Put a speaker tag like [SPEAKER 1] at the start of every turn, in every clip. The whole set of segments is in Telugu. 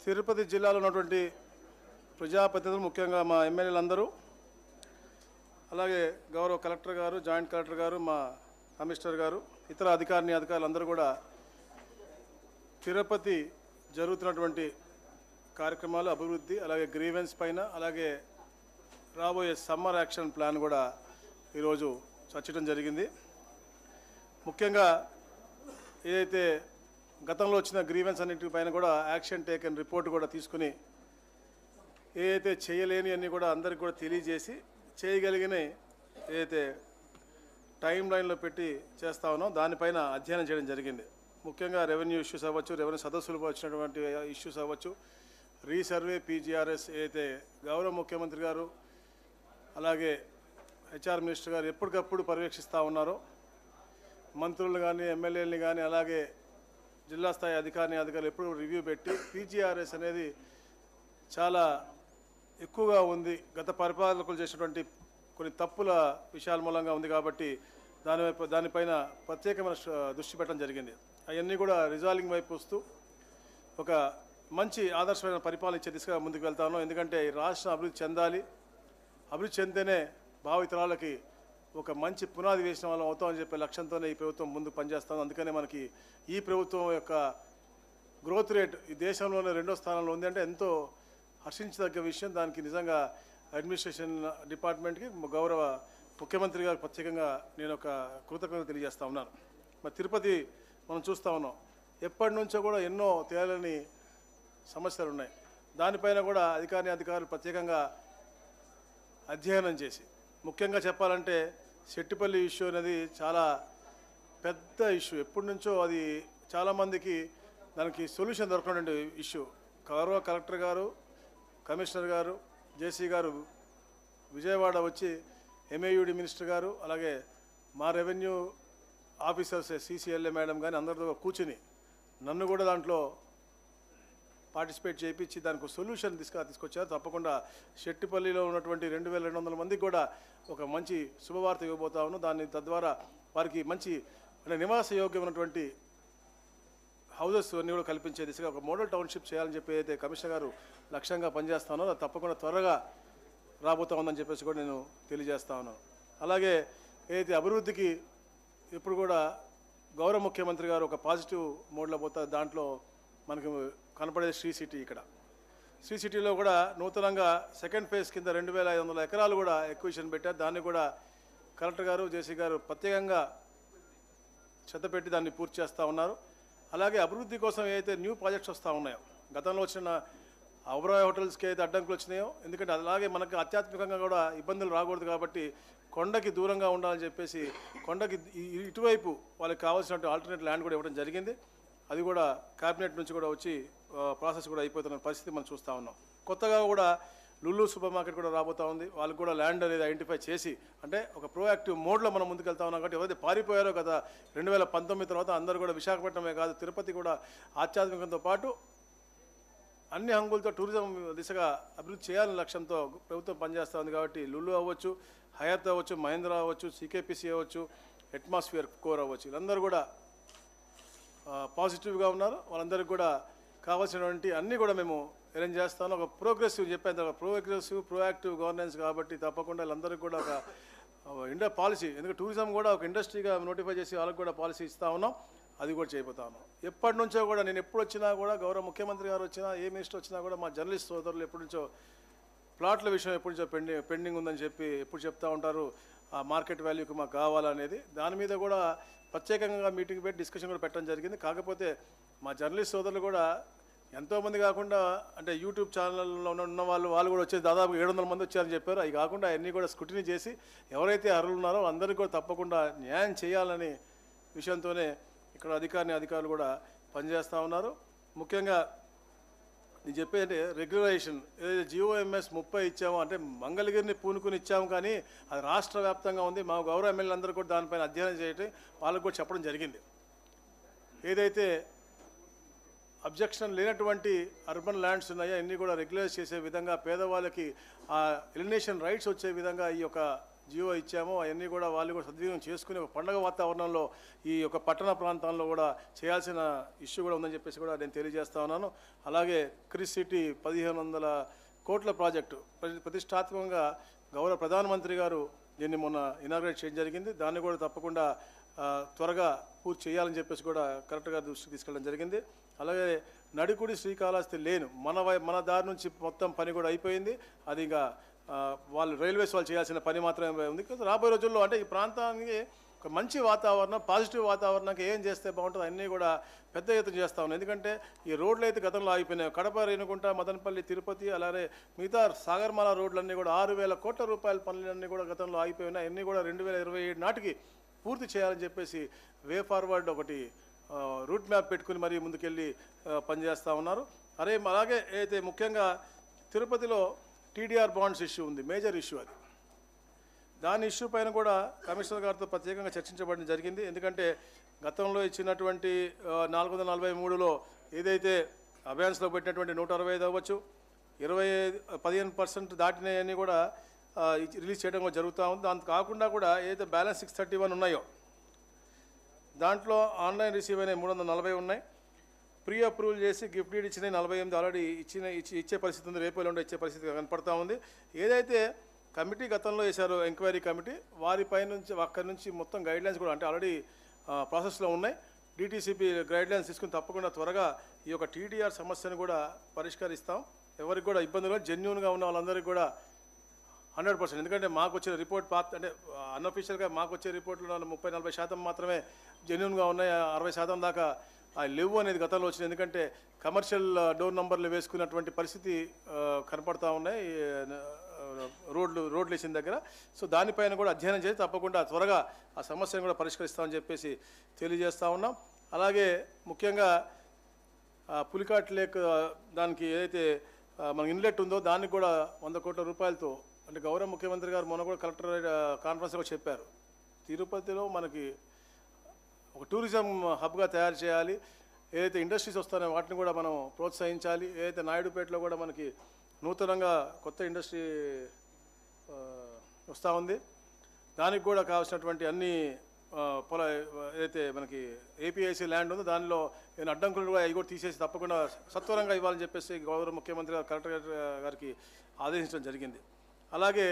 [SPEAKER 1] తిరుపతి జిల్లాలో ఉన్నటువంటి ప్రజాప్రతినిధులు ముఖ్యంగా మా ఎమ్మెల్యేలందరూ అలాగే గౌరవ కలెక్టర్ గారు జాయింట్ కలెక్టర్ గారు మా కమిషనర్ గారు ఇతర అధికారిని అధికారులందరూ కూడా తిరుపతి జరుగుతున్నటువంటి కార్యక్రమాలు అభివృద్ధి అలాగే గ్రీవెన్స్ పైన అలాగే రాబోయే సమ్మర్ యాక్షన్ ప్లాన్ కూడా ఈరోజు చర్చించడం జరిగింది. ముఖ్యంగా ఏదైతే గతంలో వచ్చిన గ్రీవెన్స్ అన్నింటిపైన కూడా యాక్షన్ టేకన్ రిపోర్ట్ కూడా తీసుకుని ఏదైతే చేయలేని అన్నీ కూడా అందరికి కూడా తెలియజేసి చేయగలిగిన ఏదైతే టైం లైన్లో పెట్టి చేస్తా ఉన్నాం దానిపైన అధ్యయనం చేయడం జరిగింది. ముఖ్యంగా రెవెన్యూ ఇష్యూస్ అవ్వచ్చు రెవెన్యూ సదస్సులు వచ్చినటువంటి ఇష్యూస్ అవ్వచ్చు రీసర్వే పీజీఆర్ఎస్ ఏదైతే గౌరవ ముఖ్యమంత్రి గారు అలాగే హెచ్ఆర్ మినిస్టర్ గారు ఎప్పటికప్పుడు పర్యవేక్షిస్తూ ఉన్నారో. మంత్రులు కానీ ఎమ్మెల్యేలని కానీ అలాగే జిల్లా స్థాయి అధికారిని అధికారులు ఎప్పుడు రివ్యూ పెట్టి పీజీఆర్ఎస్ అనేది చాలా ఎక్కువగా ఉంది. గత పరిపాలకులు చేసినటువంటి కొన్ని తప్పుల విషయాల మూలంగా ఉంది కాబట్టి దాని వైపు దానిపైన ప్రత్యేకమైన దృష్టి పెట్టడం జరిగింది. అవన్నీ కూడా రిజాల్వింగ్ వైపు వస్తూ ఒక మంచి ఆదర్శమైన పరిపాలన ఇచ్చే దిశగా ముందుకు వెళ్తాను ఎందుకంటే ఈ రాష్ట్రం అభివృద్ధి చెందాలి. అభివృద్ధి చెందితేనే భావితరాలకి ఒక మంచి పునాది వేసిన వాళ్ళం అవుతామని చెప్పే లక్ష్యంతోనే ఈ ప్రభుత్వం ముందు పనిచేస్తుంది. అందుకనే మనకి ఈ ప్రభుత్వం యొక్క గ్రోత్ రేట్ ఈ దేశంలోనే రెండో స్థానంలో ఉంది అంటే ఎంతో హర్షించదగ్గ విషయం. దానికి నిజంగా అడ్మినిస్ట్రేషన్ డిపార్ట్మెంట్కి గౌరవ ముఖ్యమంత్రి గారు ప్రత్యేకంగా నేను ఒక కృతజ్ఞత తెలియజేస్తా ఉన్నాను. మరి తిరుపతి మనం చూస్తూ ఉన్నాం. ఎప్పటి నుంచో కూడా ఎన్నో తేలని సమస్యలు ఉన్నాయి. దానిపైన కూడా అధికారి అధికారులు ప్రత్యేకంగా అధ్యయనం చేసి ముఖ్యంగా చెప్పాలంటే శెట్టిపల్లి ఇష్యూ అనేది చాలా పెద్ద ఇష్యూ. ఎప్పటి నుంచో అది చాలామందికి దానికి సొల్యూషన్ దొరకనటువంటి ఇష్యూ. గౌరవ కలెక్టర్ గారు కమిషనర్ గారు జేసీ గారు విజయవాడ వచ్చి ఎంఏయుడి మినిస్టర్ గారు అలాగే మా రెవెన్యూ ఆఫీసర్స్ సీసీఎల్ఏ మేడం కానీ అందరితో కూర్చుని నన్ను కూడా దాంట్లో పార్టిసిపేట్ చేయించి దానికి సొల్యూషన్ తీసుకు తీసుకొచ్చారు. తప్పకుండా శెట్టిపల్లిలో ఉన్నటువంటి రెండు వేల రెండు వందల మందికి కూడా ఒక మంచి శుభవార్త ఇవ్వబోతా ఉన్నాను దాన్ని తద్వారా వారికి మంచి నివాస యోగ్యమైనటువంటి హౌజెస్ అన్నీ కూడా కల్పించే దిశగా ఒక మోడల్ టౌన్షిప్ చేయాలని చెప్పి అయితే కమిషనర్ గారు లక్ష్యంగా పనిచేస్తానో అది తప్పకుండా త్వరగా రాబోతా ఉందని చెప్పేసి కూడా నేను తెలియజేస్తా ఉన్నాను. అలాగే ఏదైతే అభివృద్ధికి ఇప్పుడు కూడా గౌరవ ముఖ్యమంత్రి గారు ఒక పాజిటివ్ మోడ్లో పోతారు దాంట్లో మనకు కనపడేది శ్రీ సిటీ ఇక్కడ. శ్రీ సిటీలో కూడా నూతనంగా సెకండ్ ఫేజ్ కింద రెండు వేల ఐదు వందల ఎకరాలు కూడా ఎక్విషన్ పెట్టారు. దాన్ని కూడా కలెక్టర్ గారు జేసీ గారు ప్రత్యేకంగా శ్రద్ధ పెట్టి దాన్ని పూర్తి చేస్తూ ఉన్నారు. అలాగే అభివృద్ధి కోసం ఏదైతే న్యూ ప్రాజెక్ట్స్ వస్తూ ఉన్నాయో గతంలో వచ్చిన అవరాయ్ హోటల్స్కి అయితే అడ్డంకులు వచ్చినాయో ఎందుకంటే అలాగే మనకు ఆధ్యాత్మికంగా కూడా ఇబ్బందులు రాకూడదు కాబట్టి కొండకి దూరంగా ఉండాలని చెప్పేసి కొండకి ఇటువైపు వాళ్ళకి కావాల్సినటువంటి ఆల్టర్నేట్ ల్యాండ్ కూడా ఇవ్వడం జరిగింది. అది కూడా క్యాబినెట్ నుంచి కూడా వచ్చి ప్రాసెస్ కూడా అయిపోతున్న పరిస్థితి మనం చూస్తూ ఉన్నాం. కొత్తగా కూడా లుల్లు సూపర్ మార్కెట్ కూడా రాబోతా ఉంది. వాళ్ళకి కూడా ల్యాండ్ అనేది ఐడెంటిఫై చేసి అంటే ఒక ప్రోయాక్టివ్ మోడ్లో మనం ముందుకెళ్తా ఉన్నాం కాబట్టి ఎవరైతే పారిపోయారో కదా రెండు వేల పంతొమ్మిది తర్వాత అందరూ కూడా విశాఖపట్నమే కాదు తిరుపతి కూడా ఆధ్యాత్మికంతో పాటు అన్ని హంగులతో టూరిజం దిశగా అభివృద్ధి చేయాలనే లక్ష్యంతో ప్రభుత్వం పనిచేస్తూ ఉంది కాబట్టి లులు అవ్వచ్చు హయాత్ అవ్వచ్చు మహేంద్ర అవ్వచ్చు సికేపిసి అవ్వచ్చు అట్మాస్ఫియర్ కోర్ అవ్వచ్చు. వీళ్ళందరూ కూడా పాజిటివ్గా ఉన్నారు. వాళ్ళందరికీ కూడా కావాల్సినటువంటి అన్నీ కూడా మేము అరేంజ్ చేస్తాను. ఒక ప్రోగ్రెసివ్ చెప్పాను తర్వాత ప్రోగ్రెసివ్ ప్రోయాక్టివ్ గవర్నెన్స్ కాబట్టి తప్పకుండా వీళ్ళందరికీ కూడా ఒక ఇండియా పాలసీ ఎందుకంటే టూరిజం కూడా ఒక ఇండస్ట్రీగా నోటిఫై చేసి వాళ్ళకి కూడా పాలసీ ఇస్తా ఉన్నాం. అది కూడా చేయబోతా ఉన్నాం. ఎప్పటి నుంచో కూడా నేను ఎప్పుడు వచ్చినా కూడా గౌరవ ముఖ్యమంత్రి గారు వచ్చినా ఏ మినిస్టర్ వచ్చినా కూడా మా జర్నలిస్ట్ సోదరులు ఎప్పటి నుంచో ప్లాట్ల విషయం ఎప్పటి నుంచో పెండింగ్ పెండింగ్ ఉందని చెప్పి ఎప్పుడు చెప్తా ఉంటారు. ఆ మార్కెట్ వాల్యూకి మాకు కావాలనేది. దాని మీద కూడా ప్రత్యేకంగా మీటింగ్ పెట్టి డిస్కషన్ కూడా పెట్టడం జరిగింది. కాకపోతే మా జర్నలిస్ట్ సోదరులు కూడా ఎంతోమంది కాకుండా అంటే యూట్యూబ్ ఛానల్లో ఉన్న వాళ్ళు వాళ్ళు కూడా వచ్చేసి దాదాపు ఏడు వందల మంది వచ్చారని చెప్పారు. అవి కాకుండా అన్నీ కూడా స్క్రూటినీ చేసి ఎవరైతే అర్హులు ఉన్నారో అందరికీ కూడా తప్పకుండా న్యాయం చేయాలని విషయంతోనే ఇక్కడ అధికారిని అధికారులు కూడా పనిచేస్తూ ఉన్నారు. ముఖ్యంగా నేను చెప్పేది రెగ్యులరేషన్ రెగ్యులరైజేషన్ ఏదైతే జియోఎంఎస్ ముప్పై ఇచ్చామో అంటే మంగళగిరిని పూనుకుని ఇచ్చాము కానీ అది రాష్ట్ర వ్యాప్తంగా ఉంది. మా గౌరవ ఎమ్మెల్యేలందరూ కూడా దానిపైన అధ్యయనం చేయటం వాళ్ళకు కూడా చెప్పడం జరిగింది. ఏదైతే అబ్జెక్షన్ లేనటువంటి అర్బన్ ల్యాండ్స్ ఉన్నాయో అన్నీ కూడా రెగ్యులైజ్ చేసే విధంగా పేదవాళ్ళకి ఆ ఎలినేషన్ రైట్స్ వచ్చే విధంగా ఈ యొక్క జీవో ఇచ్చామో అవన్నీ కూడా వాళ్ళు కూడా సద్వినియోగం చేసుకుని ఒక పండగ వాతావరణంలో ఈ యొక్క పట్టణ ప్రాంతాల్లో కూడా చేయాల్సిన ఇష్యూ కూడా ఉందని చెప్పేసి కూడా నేను తెలియజేస్తా ఉన్నాను. అలాగే క్రిస్ సిటీ పదిహేను వందల కోట్ల ప్రాజెక్టు ప్రతి- ప్రతిష్టాత్మకంగా గౌరవ ప్రధానమంత్రి గారు దీన్ని మొన్న ఇనాగ్రేట్ చేయడం జరిగింది. దాన్ని కూడా తప్పకుండా త్వరగా పూర్తి చేయాలని చెప్పేసి కూడా కరెక్ట్గా దృష్టికి తీసుకెళ్ళడం జరిగింది. అలాగే నడికుడి శ్రీకాళహస్తి లేను మన వై మన దారి నుంచి మొత్తం పని కూడా అయిపోయింది. అది ఇంకా వాళ్ళు రైల్వేస్ వాళ్ళు చేయాల్సిన పని మాత్రమే ఉంది. రాబోయే రోజుల్లో అంటే ఈ ప్రాంతానికి ఒక మంచి వాతావరణం పాజిటివ్ వాతావరణానికి ఏం చేస్తే బాగుంటుంది అన్నీ కూడా పెద్ద ఎత్తున చేస్తా ఉన్నాం. ఎందుకంటే ఈ రోడ్లు అయితే గతంలో ఆగిపోయినాయి. కడప రేణుకుంట మదనపల్లి తిరుపతి అలాగే మిగతా సాగర్మాల రోడ్లన్నీ కూడా ఆరు వేల కోట్ల రూపాయల పనులన్నీ కూడా గతంలో ఆగిపోయినాయి. అన్నీ కూడా రెండు వేల ఇరవై ఏడు నాటికి పూర్తి చేయాలని చెప్పేసి వే ఫార్వర్డ్ ఒకటి రూట్ మ్యాప్ పెట్టుకుని మరీ ముందుకెళ్ళి పనిచేస్తూ ఉన్నారు. అరే అలాగే అయితే ముఖ్యంగా తిరుపతిలో టీడీఆర్ బాండ్స్ ఇష్యూ ఉంది మేజర్ ఇష్యూ అది. దాని ఇష్యూ పైన కూడా కమిషనర్ గారితో ప్రత్యేకంగా చర్చించబడడం జరిగింది. ఎందుకంటే గతంలో ఇచ్చినటువంటి నాలుగు వందల నలభై మూడులో ఏదైతే అభయాన్స్లో పెట్టినటువంటి నూట అరవై ఐదు అవ్వచ్చు ఇరవై పదిహేను పర్సెంట్ దాటినవన్నీ కూడా రిలీజ్ చేయడం కూడా జరుగుతూ ఉంది. దాని కాకుండా కూడా ఏదైతే బ్యాలెన్స్ సిక్స్ థర్టీ వన్ ఉన్నాయో దాంట్లో ఆన్లైన్ రిసీవ్ అయిన మూడు వందల నలభై ఉన్నాయి. ప్రీ అప్రూవల్ చేసి గిఫ్ట్ డీడ్ ఇచ్చిన నలభై ఎనిమిది ఆల్రెడీ ఇచ్చిన ఇచ్చి ఇచ్చే పరిస్థితి ఉంది. రేపు ఎల్లుండి ఇచ్చే పరిస్థితి కనపడతా ఉంది. ఏదైతే కమిటీ గతంలో వేశారో ఎంక్వైరీ కమిటీ వారిపై నుంచి అక్కడి నుంచి మొత్తం గైడ్లైన్స్ కూడా అంటే ఆల్రెడీ ప్రాసెస్లో ఉన్నాయి. డీటీసీపీ గైడ్లైన్స్ తీసుకుని తప్పకుండా త్వరగా ఈ యొక్క టీడీఆర్ సమస్యను కూడా పరిష్కరిస్తాం. ఎవరికి కూడా ఇబ్బందులు జెన్యున్గా ఉన్న వాళ్ళందరికీ కూడా హండ్రెడ్ పర్సెంట్. ఎందుకంటే మాకు వచ్చిన రిపోర్ట్ పాత్ అంటే అన్అఫీషియల్గా మాకు వచ్చే రిపోర్ట్లో ముప్పై నలభై శాతం మాత్రమే జెన్యున్గా ఉన్నాయి. అరవై శాతం దాకా ఆ లేవు అనేది గతంలో వచ్చింది. ఎందుకంటే కమర్షియల్ డోర్ నంబర్లు వేసుకున్నటువంటి పరిస్థితి కనపడతా ఉన్నాయి. రోడ్లు రోడ్లు వేసిన దగ్గర. సో దానిపైన కూడా అధ్యయనం చేసి తప్పకుండా త్వరగా ఆ సమస్యను కూడా పరిష్కరిస్తామని చెప్పేసి తెలియజేస్తూ ఉన్నాం. అలాగే ముఖ్యంగా ఆ పులికాట్ లేక్ దానికి ఏదైతే మన ఇన్లెట్ ఉందో దానికి కూడా వంద కోట్ల రూపాయలతో అంటే గౌరవ ముఖ్యమంత్రి గారు మొన్న కూడా కలెక్టర్ కాన్ఫరెన్స్లో చెప్పారు. తిరుపతిలో మనకి ఒక టూరిజం హబ్గా తయారు చేయాలి. ఏదైతే ఇండస్ట్రీస్ వస్తాయో వాటిని కూడా మనం ప్రోత్సహించాలి. ఏదైతే నాయుడుపేటలో కూడా మనకి నూతనంగా కొత్త ఇండస్ట్రీ వస్తూ ఉంది. దానికి కూడా కావాల్సినటువంటి అన్ని పొల ఏదైతే మనకి ఏపీఐసి ల్యాండ్ ఉందో దానిలో ఏమైనా అడ్డంకులు కూడా అవి కూడా తీసేసి తప్పకుండా సత్వరంగా ఇవ్వాలని చెప్పేసి గౌరవ ముఖ్యమంత్రి గారు కలెక్టర్ గారికి ఆదేశించడం జరిగింది. అలాగే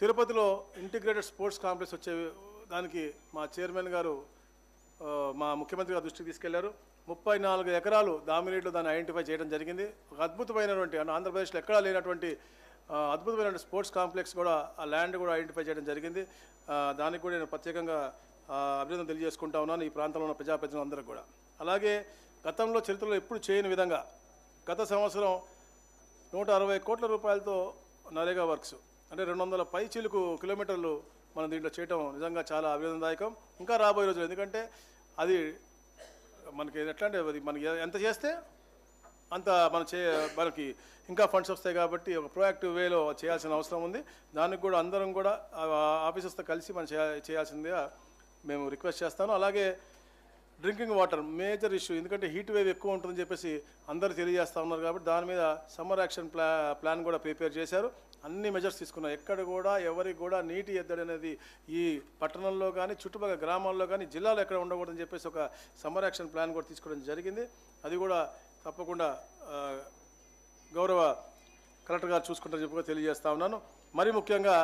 [SPEAKER 1] తిరుపతిలో ఇంటిగ్రేటెడ్ స్పోర్ట్స్ కాంప్లెక్స్ వచ్చే దానికి మా చైర్మన్ గారు మా ముఖ్యమంత్రి గారు దృష్టికి తీసుకెళ్ళారు. ముప్పై నాలుగు ఎకరాలు దామిరేట్లో దాన్ని ఐడెంటిఫై చేయడం జరిగింది. ఒక అద్భుతమైనటువంటి ఆంధ్రప్రదేశ్లో ఎక్కడా లేనటువంటి అద్భుతమైన స్పోర్ట్స్ కాంప్లెక్స్ కూడా ఆ ల్యాండ్ కూడా ఐడెంటిఫై చేయడం జరిగింది. దానికి కూడా నేను ప్రత్యేకంగా అభినందన తెలియజేసుకుంటా ఉన్నాను ఈ ప్రాంతంలో ఉన్న ప్రజాప్రతినిధులందరికీ కూడా. అలాగే గతంలో చరిత్రలో ఎప్పుడు చేయని విధంగా గత సంవత్సరం నూట అరవై కోట్ల రూపాయలతో నరేగా వర్క్స్ అంటే రెండు వందల పై చిలుకు కిలోమీటర్లు మనం దీంట్లో చేయటం నిజంగా చాలా అభినందనదాయకం ఇంకా రాబోయే రోజులు ఎందుకంటే అది మనకి ఎట్లా అంటే అది మనకి ఎంత చేస్తే అంత మన చే మనకి ఇంకా ఫండ్స్ వస్తాయి కాబట్టి ఒక ప్రొయాక్టివ్ వేలో చేయాల్సిన అవసరం ఉంది. దానికి కూడా అందరం కూడా ఆఫీసర్స్తో కలిసి మనం చేయ- చేయాల్సిందిగా మేము రిక్వెస్ట్ చేస్తాను. అలాగే డ్రింకింగ్ వాటర్ మేజర్ ఇష్యూ ఎందుకంటే హీట్ వేవ్ ఎక్కువ ఉంటుందని చెప్పేసి అందరూ తెలియజేస్తూ ఉన్నారు కాబట్టి దాని మీద సమ్మర్ యాక్షన్ ప్లా ప్లాన్ కూడా ప్రిపేర్ చేశారు. అన్ని మెజర్స్ తీసుకున్నారు ఎక్కడ కూడా ఎవరికి కూడా నీటి ఎద్దడి అనేది ఈ పట్టణంలో కానీ చుట్టుపక్కల గ్రామాల్లో కానీ జిల్లాలో ఎక్కడ ఉండకూడదని చెప్పేసి ఒక సమ్మర్ యాక్షన్ ప్లాన్ కూడా తీసుకోవడం జరిగింది. అది కూడా తప్పకుండా గౌరవ కలెక్టర్ గారు చూసుకుంటారని చెప్పి తెలియజేస్తా ఉన్నాను. మరి ముఖ్యంగా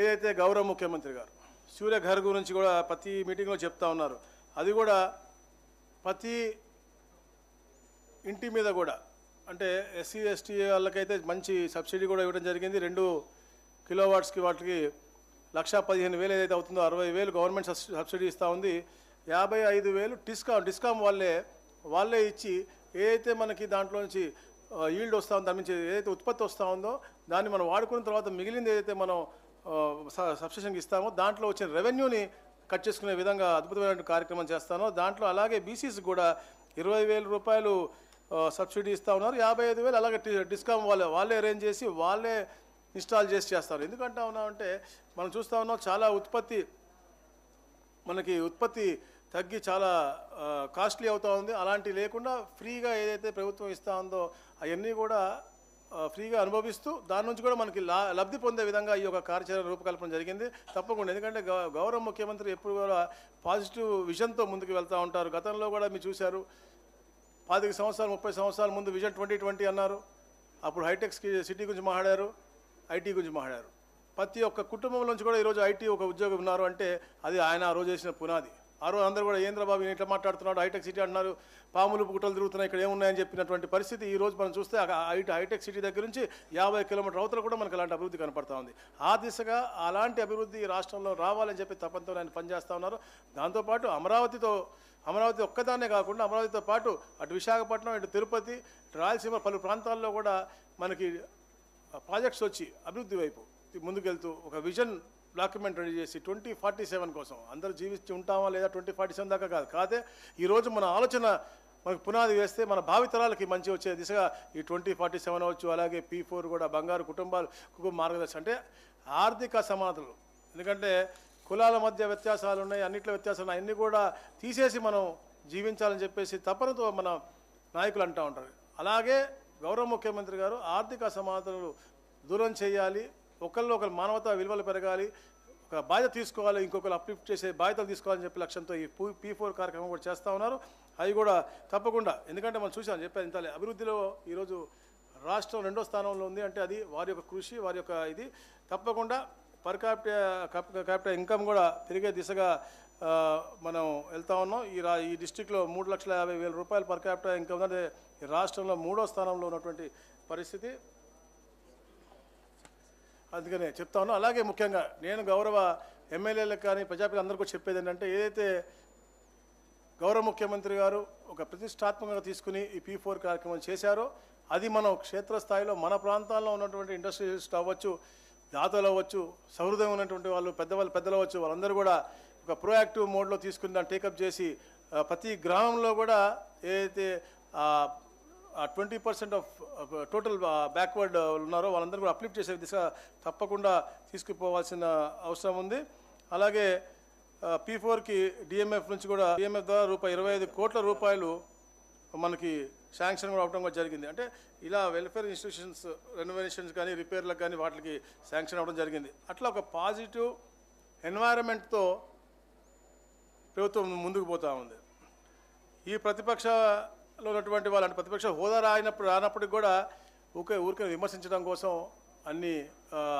[SPEAKER 1] ఏదైతే గౌరవ ముఖ్యమంత్రి గారు సూర్య ఘర్ గురించి కూడా ప్రతి మీటింగ్లో చెప్తా ఉన్నారు. అది కూడా ప్రతి ఇంటి మీద కూడా అంటే ఎస్సీ ఎస్టీ వాళ్ళకైతే మంచి సబ్సిడీ కూడా ఇవ్వడం జరిగింది. రెండు కిలో వాట్స్కి వాటికి లక్ష పదిహేను వేలు ఏదైతే అవుతుందో అరవై వేలు గవర్నమెంట్ సబ్సిడీ ఇస్తూ ఉంది. యాభై ఐదు వేలు డిస్కౌంట్ డిస్కౌంట్ వాళ్ళే వాళ్ళే ఇచ్చి ఏదైతే మనకి దాంట్లో నుంచి ఈల్డ్ వస్తూ ఉందో దాని నుంచి ఏదైతే ఉత్పత్తి వస్తూ ఉందో దాన్ని మనం వాడుకున్న తర్వాత మిగిలింది ఏదైతే మనం సబ్సిడీకి ఇస్తామో దాంట్లో వచ్చిన రెవెన్యూని కట్ చేసుకునే విధంగా అద్భుతమైన కార్యక్రమం చేస్తాను. దాంట్లో అలాగే బీసీస్ కూడా ఇరవై వేల రూపాయలు సబ్సిడీ ఇస్తూ ఉన్నారు. యాభై ఐదు వేలు అలాగే డిస్కౌంట్ వాళ్ళే వాళ్ళే అరేంజ్ చేసి వాళ్ళే ఇన్స్టాల్ చేసి చేస్తారు. ఎందుకంటా ఉన్నామంటే మనం చూస్తూ ఉన్నాం చాలా ఉత్పత్తి మనకి ఉత్పత్తి తగ్గి చాలా కాస్ట్లీ అవుతూ ఉంది. అలాంటి లేకుండా ఫ్రీగా ఏదైతే ప్రభుత్వం ఇస్తూ ఉందో అవన్నీ కూడా ఫ్రీగా అనుభవిస్తూ దాని నుంచి కూడా మనకి లా లబ్ధి పొందే విధంగా ఈ యొక్క కార్యాచరణ రూపకల్పన జరిగింది. తప్పకుండా. ఎందుకంటే గౌరవ ముఖ్యమంత్రి ఎప్పుడు కూడా పాజిటివ్ విజన్తో ముందుకు వెళ్తూ ఉంటారు. గతంలో కూడా మీరు చూశారు. పాతిక సంవత్సరాలు ముప్పై సంవత్సరాల ముందు విజన్ ట్వంటీ ట్వంటీ అన్నారు. అప్పుడు హైటెక్ సిటీ గురించి మాట్లాడారు ఐటీ గురించి మాట్లాడారు. ప్రతి ఒక్క కుటుంబం నుంచి కూడా ఈరోజు ఐటీ ఒక ఉద్యోగం ఉన్నారు అంటే అది ఆయన ఆ రోజు వేసిన పునాది. ఆ రోజు అందరూ కూడా ఏంద్ర బాబు ఇట్లా మాట్లాడుతున్నాడు హైటెక్ సిటీ అంటున్నారు. పాములు పుట్టలు తిరుగుతున్నాయి ఇక్కడ ఏమున్నాయని చెప్పినటువంటి పరిస్థితి ఈ రోజు మనం చూస్తే ఆ హైటెక్ సిటీ దగ్గర నుంచి యాభై కిలోమీటర్ అవతల కూడా మనకు అలాంటి అభివృద్ధి కనపడతా ఉంది. ఆ దిశగా అలాంటి అభివృద్ధి రాష్ట్రంలో రావాలని చెప్పి తపంతో ఆయన పనిచేస్తూ ఉన్నారు దాంతోపాటు అమరావతితో అమరావతి ఒక్కదాన్నే కాకుండా అమరావతితో పాటు అటు విశాఖపట్నం ఇటు తిరుపతి రాయలసీమ పలు ప్రాంతాల్లో కూడా మనకి ప్రాజెక్ట్స్ వచ్చి అభివృద్ధి వైపు ముందుకెళ్తూ ఒక విజన్ డాక్యుమెంట్ రెడీ చేసి ట్వంటీ ఫార్టీ సెవెన్ కోసం అందరూ జీవించి ఉంటామా లేదా ట్వంటీ ఫార్టీ సెవెన్ దాకా కాదు. కాదే ఈరోజు మన ఆలోచన మనకు పునాది వేస్తే మన భావితరాలకి మంచి వచ్చే దిశగా ఈ ట్వంటీ ఫార్టీ సెవెన్ అవచ్చు అలాగే పీ ఫోర్ కూడా బంగారు కుటుంబాలకు మార్గదర్శనం. అంటే ఆర్థిక సమానతలు ఎందుకంటే కులాల మధ్య వ్యత్యాసాలు ఉన్నాయి అన్నిట్లో వ్యత్యాసాలు ఉన్నాయి. అన్నీ కూడా తీసేసి మనం జీవించాలని చెప్పేసి తపనతో మన నాయకులు అంటూ ఉంటారు. అలాగే గౌరవ ముఖ్యమంత్రి గారు ఆర్థిక సమానతలు దూరం చేయాలి ఒకళ్ళు ఒకరు మానవతా విలువలు పెరగాలి ఒక బాధ్యత తీసుకోవాలి ఇంకొకరు అప్లిఫ్ట్ చేసే బాధ్యతలు తీసుకోవాలని చెప్పి లక్ష్యంతో ఈ పీ ఫోర్ కార్యక్రమం కూడా చేస్తూ ఉన్నారు. అవి కూడా తప్పకుండా ఎందుకంటే మనం చూసాం చెప్పాను ఇంత అభివృద్ధిలో ఈరోజు రాష్ట్రం రెండో స్థానంలో ఉంది అంటే అది వారి యొక్క కృషి వారి యొక్క ఇది. తప్పకుండా పర్ క్యాపిటల్ క్యాపిటల్ ఇన్కమ్ కూడా పెరిగే దిశగా మనం వెళ్తా ఉన్నాం. ఈ రా ఈ డిస్టిక్లో మూడు లక్షల యాభై వేల రూపాయలు పర్ క్యాపిటల్ ఇన్కమ్ అంటే ఈ రాష్ట్రంలో మూడో స్థానంలో ఉన్నటువంటి పరిస్థితి. అందుకనే చెప్తాను అలాగే ముఖ్యంగా నేను గౌరవ ఎమ్మెల్యేలకు కానీ ప్రజాపతి అందరికీ చెప్పేది ఏంటంటే ఏదైతే గౌరవ ముఖ్యమంత్రి గారు ఒక ప్రతిష్టాత్మకంగా తీసుకుని ఈ పీ ఫోర్ కార్యక్రమం చేశారో అది మనం క్షేత్రస్థాయిలో మన ప్రాంతాల్లో ఉన్నటువంటి ఇండస్ట్రియలిస్ట్ అవ్వచ్చు దాతలు అవ్వచ్చు సహృదయం ఉన్నటువంటి వాళ్ళు పెద్దవాళ్ళు పెద్దలు అవ్వచ్చు వాళ్ళందరూ కూడా ఒక ప్రోయాక్టివ్ మోడ్లో తీసుకుని దాన్ని టేకప్ చేసి ప్రతి గ్రామంలో కూడా ఏదైతే twenty percent of total backward ఉన్నారో వాళ్ళందరూ కూడా అప్లిఫ్ట్ చేసే దిశ తప్పకుండా తీసుకుపోవాల్సిన అవసరం ఉంది. అలాగే పీ ఫోర్కి డిఎంఎఫ్ నుంచి కూడా డిఎంఎఫ్ ద్వారా రూపాయి ఇరవై ఐదు కోట్ల రూపాయలు మనకి శాంక్షన్ కూడా అవడం కూడా జరిగింది. అంటే ఇలా వెల్ఫేర్ ఇన్స్టిట్యూషన్స్ రెనోవేషన్స్ కానీ రిపేర్లకు కానీ వాటికి శాంక్షన్ అవ్వడం జరిగింది. అట్లా ఒక పాజిటివ్ ఎన్వైరన్మెంట్తో ప్రభుత్వం ముందుకు పోతూ ఉంది. ఈ ప్రతిపక్ష ఉన్నటువంటి వాళ్ళు ప్రతిపక్ష హోదా రాయినప్పుడు రానప్పటికి కూడా ఊకే ఊరికే విమర్శించడం కోసం అన్ని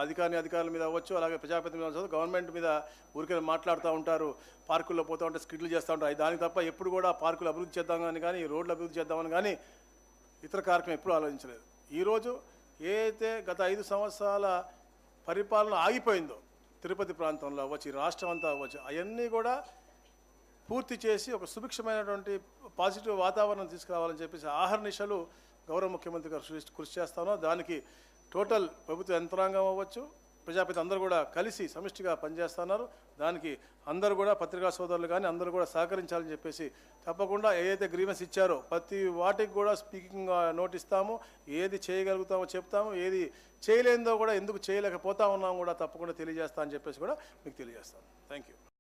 [SPEAKER 1] అధికారిని అధికారుల మీద అవ్వచ్చు అలాగే ప్రజాప్రతినిధుల మీద అవ్వచ్చు, గవర్నమెంట్ మీద ఊరికే మాట్లాడుతూ ఉంటారు పార్కుల్లో పోతూ ఉంటే స్కిడ్లు చేస్తూ ఉంటారు. దానికి తప్ప ఎప్పుడు కూడా పార్కులు అభివృద్ధి చేద్దామని కానీ రోడ్లు అభివృద్ధి చేద్దామని కానీ ఇతర కార్యక్రమం ఎప్పుడూ ఆలోచించలేదు. ఈరోజు ఏదైతే గత ఐదు సంవత్సరాల పరిపాలన ఆగిపోయిందో తిరుపతి ప్రాంతంలో అవ్వచ్చు ఈ రాష్ట్రం అంతా అవ్వచ్చు అవన్నీ కూడా పూర్తి చేసి ఒక సుభిక్షమైనటువంటి పాజిటివ్ వాతావరణం తీసుకురావాలని చెప్పేసి ఆహార నిశలు గౌరవ ముఖ్యమంత్రి గారు కృషి చేస్తానో. దానికి టోటల్ ప్రభుత్వ యంత్రాంగం అవ్వచ్చు ప్రజాపతి అందరూ కూడా కలిసి సమిష్టిగా పనిచేస్తున్నారు. దానికి అందరూ కూడా పత్రికా సోదరులు కానీ అందరూ కూడా సహకరించాలని చెప్పేసి తప్పకుండా ఏదైతే గ్రీవెన్స్ ఇచ్చారో ప్రతి వాటికి కూడా స్పీకింగ్ నోటిస్తాము. ఏది చేయగలుగుతామో చెప్తాము. ఏది చేయలేందో కూడా ఎందుకు చేయలేకపోతా ఉన్నామో కూడా తప్పకుండా తెలియజేస్తా అని చెప్పేసి కూడా మీకు తెలియజేస్తాను. Thank you